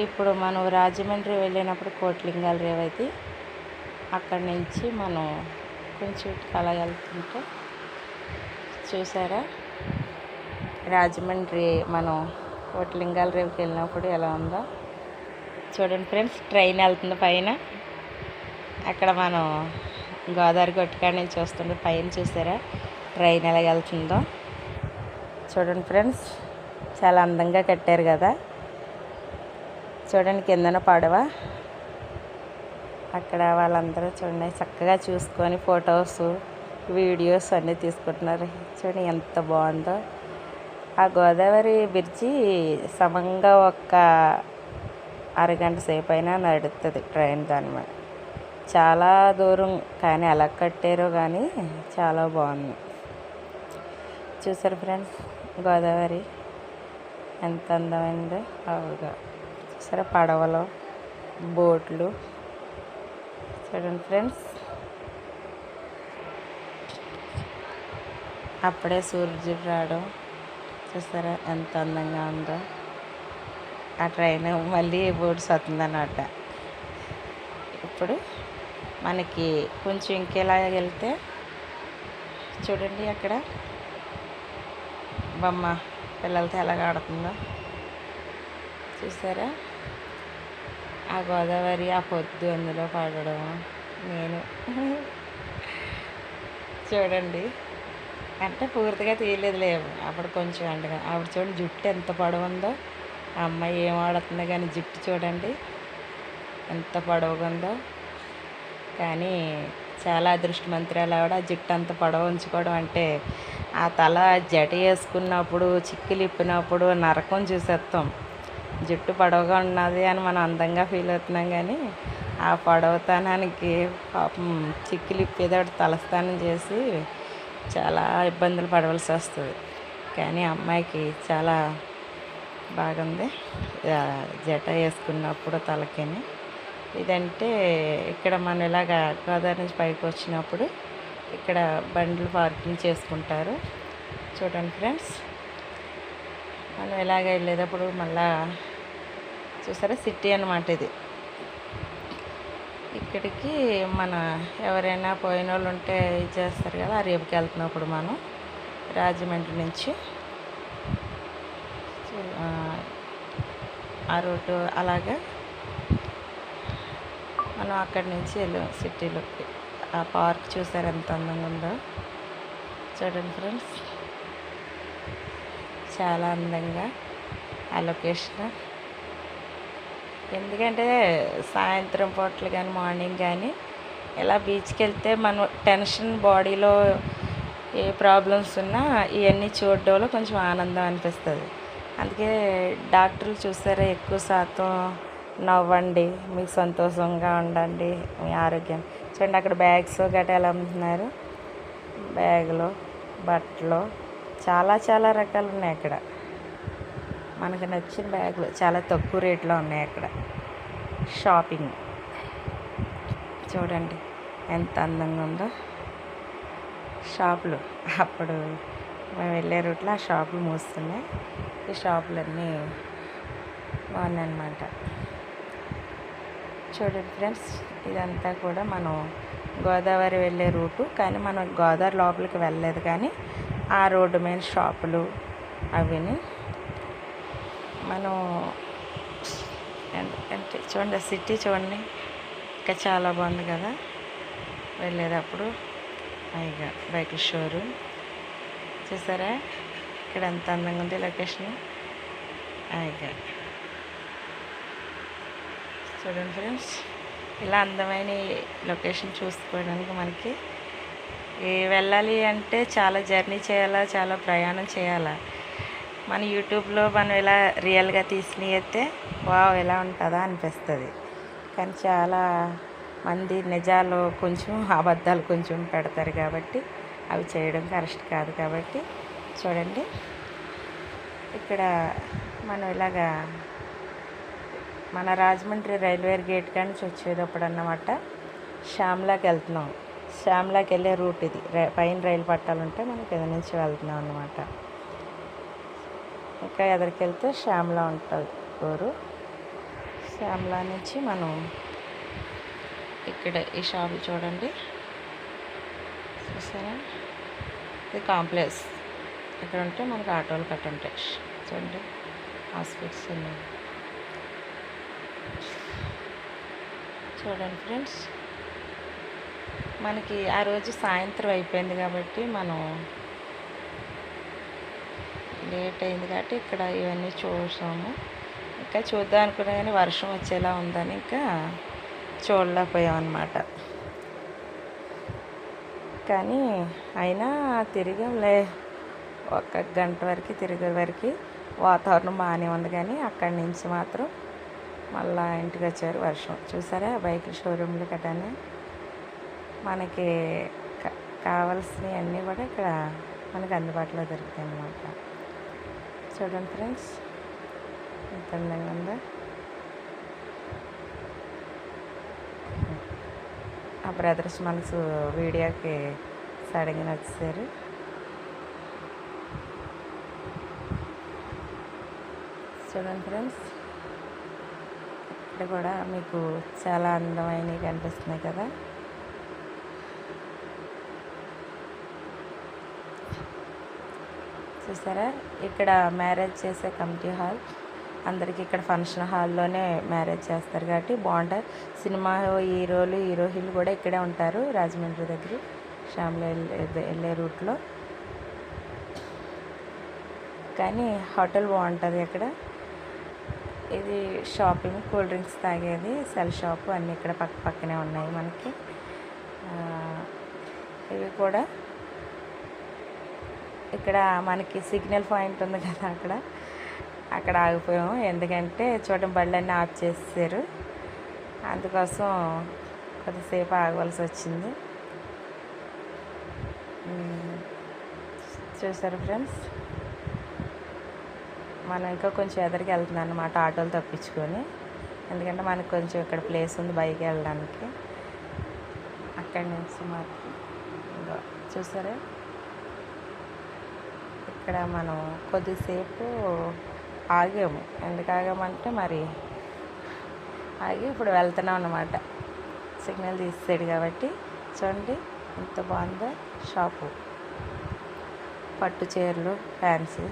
ఇప్పుడు మనం రాజమండ్రి వెళ్ళినప్పుడు కోట్లింగాల రేవతి అక్కడి నుంచి మనం కొంచెం అలా వెళ్తుంటే చూసారా? రాజమండ్రి మనం కోట్లింగాల రేవుకి వెళ్ళినప్పుడు ఎలా ఉందో? చూడండి ఫ్రెండ్స్ ట్రైన్ వెళ్తుంది పైన. అక్కడ మనం గోదావరి గట్టుకాడ నుంచి వస్తుండే పైన చూసారా? ట్రైన్ ఎలా వెళ్తుందో. చూడండి ఫ్రెండ్స్ చాలా అందంగా కట్టారు కదా. చూడండి కిందన పడవ. అక్కడ వాళ్ళందరూ చూడండి చక్కగా చూసుకొని ఫొటోస్ వీడియోస్ అన్నీ తీసుకుంటున్నారు. చూడండి ఎంత బాగుందో. ఆ గోదావరి బ్రిడ్జి సమంగా ఒక అరగంట సేపు అయినా నడుస్తుంది ట్రైన్ దాని చాలా దూరం కానీ ఎలా కట్టారో కానీ చాలా బాగుంది. చూసారు ఫ్రెండ్స్ గోదావరి ఎంత అందమైందో అవుగా. సరే పడవలు బోట్లు. చూడండి ఫ్రెండ్స్. అప్పుడే సూర్యుడు రావడం చూసారా ఎంత అందంగా ఉందో. ఆ ట్రైన్ మళ్ళీ బోట్స్ వస్తుందన్నమాట ఇప్పుడు మనకి కొంచెం ఇంకెలా వెళ్తే చూడండి అక్కడ. బొమ్మ పిల్లలతో ఎలాగ ఆడుతుందో. చూసారా? ఆ గోదావరి ఆ పొద్దు అందులో పడడం నేను. చూడండి. అంటే పూర్తిగా తీయలేదులేము అప్పుడు కొంచెం అండగా ఆవిడ చూడండి జుట్టు ఎంత పొడవు ఉందో ఆ అమ్మాయి ఏం ఆడుతుందో కానీ జుట్టు చూడండి ఎంత పొడవుగా ఉందో కానీ చాలా అదృష్టమంతురాలు ఆవిడ. ఆ జుట్టు అంత పొడవ ఉంచుకోవడం అంటే ఆ తల జట వేసుకున్నప్పుడు చిక్కులు ఇప్పినప్పుడు నరకం చూసేస్తాం. జుట్టు పొడవుగా ఉన్నది అని మనం అందంగా ఫీల్ అవుతున్నాం కానీ ఆ పొడవుతనానికి పాపం చిక్కులు ఇప్పేదాడు తలస్నానం చేసి చాలా ఇబ్బందులు పడవలసి వస్తుంది. కానీ అమ్మాయికి చాలా బాగుంది. జట వేసుకున్నప్పుడు తలకిని. ఇదంటే ఇక్కడ మనం ఇలాగా గోదావరి నుంచి పైకి వచ్చినప్పుడు ఇక్కడ బండ్లు పార్కింగ్ చేసుకుంటారు. చూడండి ఫ్రెండ్స్. మనం ఎలాగ వెళ్ళేటప్పుడు మళ్ళా చూసారా? సిటీ అన్నమాట ఇది. ఇక్కడికి మన ఎవరైనా పోయిన వాళ్ళు ఉంటే ఇది చేస్తారు కదా ఆ రేపుకి వెళ్తున్నప్పుడు మనం రాజమండ్రి నుంచి ఆ, రోడ్డు రూటు అలాగా మనం అక్కడి నుంచి వెళ్ళాం సిటీలోకి. ఆ పార్క్ చూసారు ఎంత అందంగా ఉందో? చూడండి ఫ్రెండ్స్. చాలా అందంగా ఆ లొకేషన్. ఎందుకంటే సాయంత్రం పూటలు కానీ మార్నింగ్ కానీ ఇలా బీచ్కి వెళ్తే మనం టెన్షన్ బాడీలో ఏ ప్రాబ్లమ్స్ ఉన్నా ఇవన్నీ చూడడంలో కొంచెం ఆనందం అనిపిస్తుంది. అందుకే డాక్టర్లు చూసారా ఎక్కువ శాతం నవ్వండి మీకు సంతోషంగా ఉండండి మీ ఆరోగ్యం. చూడండి అక్కడ బ్యాగ్స్ గట్రా ఎలా అమ్ముతున్నారు? బ్యాగులు బట్టలు. చాలా చాలా రకాలు ఉన్నాయి అక్కడ. మనకు నచ్చిన బ్యాగులు చాలా తక్కువ రేట్లో ఉన్నాయి అక్కడ. షాపింగ్. చూడండి ఎంత అందంగా ఉందో. షాపులు. అప్పుడు మేము వెళ్ళే రూట్లో ఆ షాపులు మూస్తున్నాయి. ఈ షాపులన్నీ బాగున్నాయన్నమాట. చూడండి ఫ్రెండ్స్ ఇదంతా కూడా మనం గోదావరి వెళ్ళే రూటు. కానీ మనం గోదావరి లోపలికి వెళ్ళలేదు కానీ ఆ రోడ్డు మీద షాపులు అవిని మనం అంటే చూడండి సిటీ చూడండి. ఇంకా చాలా బాగుంది కదా. వెళ్ళేటప్పుడు పైగా బైక్ షోరూమ్. చూసారా? ఇక్కడ ఎంత అందంగా ఉంది లొకేషన్. హాయిగా చూడండి ఫ్రెండ్స్ ఇలా అందమైన లొకేషన్ చూసుకోవడానికి మనకి వెళ్ళాలి అంటే చాలా జర్నీ చేయాలా చాలా ప్రయాణం చేయాలా? మన యూట్యూబ్లో మనం ఇలా రియల్గా తీసినవి అయితే వావ్ ఎలా ఉంటుందా అనిపిస్తుంది. కానీ చాలా మంది నిజాలు కొంచెం అబద్ధాలు కొంచెం పెడతారు కాబట్టి అవి చేయడం కరెక్ట్ కాదు కాబట్టి చూడండి. ఇక్కడ మనం ఇలాగా మన రాజమండ్రి రైల్వే గేట్ కానీ నుంచి వచ్చేటప్పుడు అన్నమాట. శ్యామ్లాకి వెళ్తున్నాం. శ్యామ్లాకి వెళ్ళే రూట్ ఇది. పైన రైలు పట్టాలు ఉంటే మనకి ఎదురు నుంచి వెళ్తున్నాం అన్నమాట. ఇంకా ఎదరికి వెళ్తే శ్యామ్లా ఉంటుంది ఊరు. శ్యామ్లా నుంచి మనం ఇక్కడ ఈ షాప్ చూడండి. చూసారా? ఇది కాంప్లెక్స్. ఇక్కడ ఉంటే మనకి ఆటోలు కట్ట ఉంటాయి. చూడండి. హాస్పిటల్స్ ఉన్నాయి. చూడండి ఫ్రెండ్స్. మనకి ఆ రోజు సాయంత్రం అయిపోయింది కాబట్టి మనం లేట్ అయింది కాబట్టి ఇక్కడ ఇవన్నీ చూసాము. ఇంకా చూద్దాం అనుకున్నా కానీ వర్షం వచ్చేలా ఉందని ఇంకా చూడలేకపోయాం అనమాట కానీ అయినా తిరిగాంలే. ఒక గంట వరకు తిరిగే వరకు వాతావరణం బాగానే ఉంది కానీ అక్కడి నుంచి మాత్రం మళ్ళా ఇంటికి వచ్చారు వర్షం. చూసారా? బైక్ షోరూమ్లు కట్టానే. మనకి కావాల్సినవి అన్నీ కూడా ఇక్కడ మనకి అందుబాటులో దొరుకుతాయి అన్నమాట. చూడండి ఫ్రెండ్స్ ఎంత అందంగా ఉందో. ఆ బ్రదర్స్ మనసు వీడియోకి సడన్గా నచ్చారు చూడండి ఫ్రెండ్స్ ఇక్కడ కూడా మీకు చాలా అందమైనవి కనిపిస్తున్నాయి కదా. చూసారా? ఇక్కడ మ్యారేజ్ చేసే కమిటీ హాల్. అందరికీ ఇక్కడ ఫంక్షన్ హాల్లోనే మ్యారేజ్ చేస్తారు కాబట్టి బాగుంటారు. సినిమా హీరోలు హీరోయిన్లు కూడా ఇక్కడే ఉంటారు రాజమండ్రి దగ్గర శ్యామ్లో వెళ్ళే వెళ్ళే రూట్లో. కానీ హోటల్ బాగుంటుంది ఇక్కడ ఇది షాపింగ్ కూల్ డ్రింక్స్ తాగేది సెల్ షాపు అన్నీ ఇక్కడ పక్క పక్కనే ఉన్నాయి మనకి. ఇవి కూడా ఇక్కడ మనకి సిగ్నల్ పాయింట్ ఉంది కదా అక్కడ. అక్కడ ఆగిపోయాము. ఎందుకంటే చూడడం బళ్ళన్నీ ఆఫ్ చేసేసారు. అందుకోసం కొద్దిసేపు ఆగవలసి వచ్చింది. చూసారు ఫ్రెండ్స్? మనం ఇంకా కొంచెం ఎదరికి వెళ్తున్నాం అన్నమాట ఆటోలు తప్పించుకొని. ఎందుకంటే మనకు కొంచెం ఇక్కడ ప్లేస్ ఉంది బైక్ వెళ్ళడానికి. అక్కడి నుంచి మాత్రం చూసారా? ఇక్కడ మనం కొద్దిసేపు ఆగాము. ఎందుకు ఆగామంటే మరి ఆగి ఇప్పుడు వెళ్తున్నాం అన్నమాట. సిగ్నల్ తీసేడు కాబట్టి చూడండి ఎంత బాగుందో షాపు. పట్టు చీరలు ఫ్యాన్సీ.